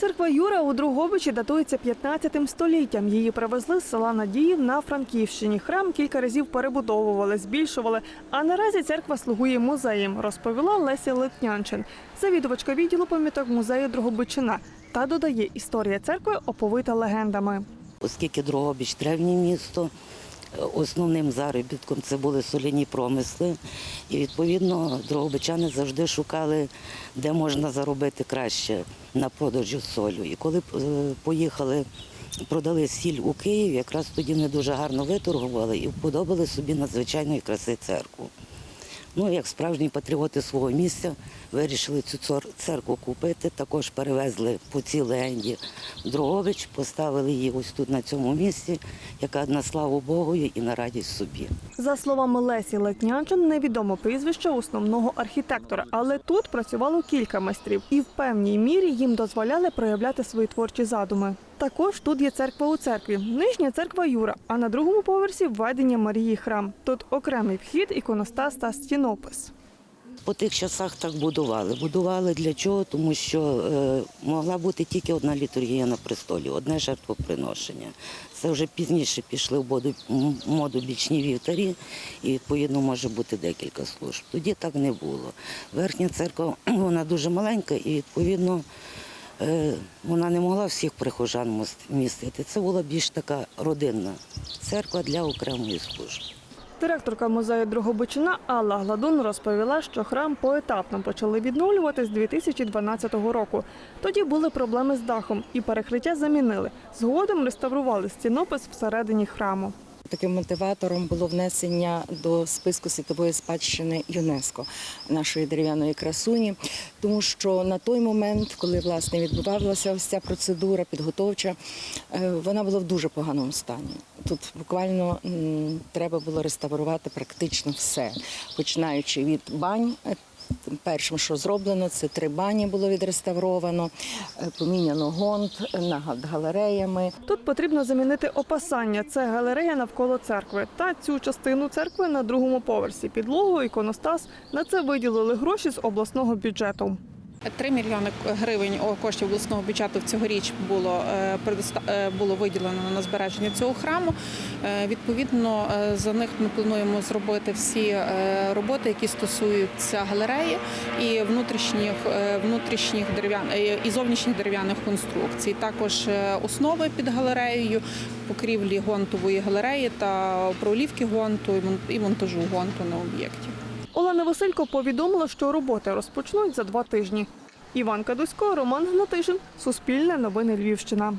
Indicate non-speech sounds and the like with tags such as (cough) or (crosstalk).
Церква Юра у Другобичі датується 15 століттям. Її привезли з села Надіїв на Франківщині. Храм кілька разів перебудовували, збільшували. А наразі церква слугує музеєм, розповіла Леся Литнянчин, завідувачка відділу пам'яток музею Другобичина. Та додає, історія церкви оповита легендами. оскільки Дрогобич древнє місто. Основним заробітком це були соляні промисли, і відповідно дрогобичани завжди шукали, де можна заробити краще на продажу солю. І коли е, поїхали, продали сіль у Київ, якраз тоді не дуже гарно виторгували і вподобали собі надзвичайної краси церкву. Ну, як справжні патріоти свого місця, вирішили цю церкву купити. Також перевезли по цій легенді в Дрогобич, поставили її ось тут на цьому місці, яка на славу Богу і на радість собі. За словами Лесі Летнянчин, невідомо прізвище основного архітектора, але тут працювало кілька майстрів, і в певній мірі їм дозволяли проявляти свої творчі задуми. Також тут є церква у церкві, нижня церква Юра, а на другому поверсі введення Марії храм. Тут окремий вхід, іконостас та стінопис. По тих часах так будували. Будували для чого? Тому що е, могла бути тільки одна літургія на престолі, одне жертвоприношення. Це вже пізніше пішли в моду, моду бічні вівтарі, і відповідно може бути декілька служб. Тоді так не було. Верхня церква (clears throat) вона дуже маленька, і відповідно е, вона не могла всіх прихожан вмістити. Це була більш така родинна церква для окремої служби. Директорка музею Другобичина Алла Гладун розповіла, що храм поетапно почали відновлювати з 2012 року. Тоді були проблеми з дахом і перекриття замінили. Згодом реставрували стінопис всередині храму. Таким мотиватором було внесення до списку світової спадщини ЮНЕСКО нашої дерев'яної красуні, тому що на той момент, коли власне відбувалася ось ця процедура підготовча, е, вона була в дуже поганому стані. Тут буквально треба було реставрувати практично все, починаючи від бань. Е, Першим, що зроблено, це три бані було відреставровано, е, поміняно гонт над галереями. Тут потрібно замінити опасання. Це галерея навколо церкви. Та цю частину церкви на другому поверсі. Підлогу, іконостас. На це виділили гроші з обласного бюджету. 3 мільйони гривень коштів обласного бюджету цьогоріч було е, е, було виділено на збереження цього храму. Е, Відповідно, за них ми плануємо зробити всі роботи, які стосуються галереї і внутрішніх внутрішніх дерев'ян е, і зовнішніх дерев'яних конструкцій. Також основи під галереєю, покрівлі гонтової галереї та пролівки гонту і монтажу гонту на об'єкті. Олена Василько повідомила, що роботи розпочнуть за два тижні. Іван Кадусько, Роман Гнатишин, Суспільне новини Львівщина.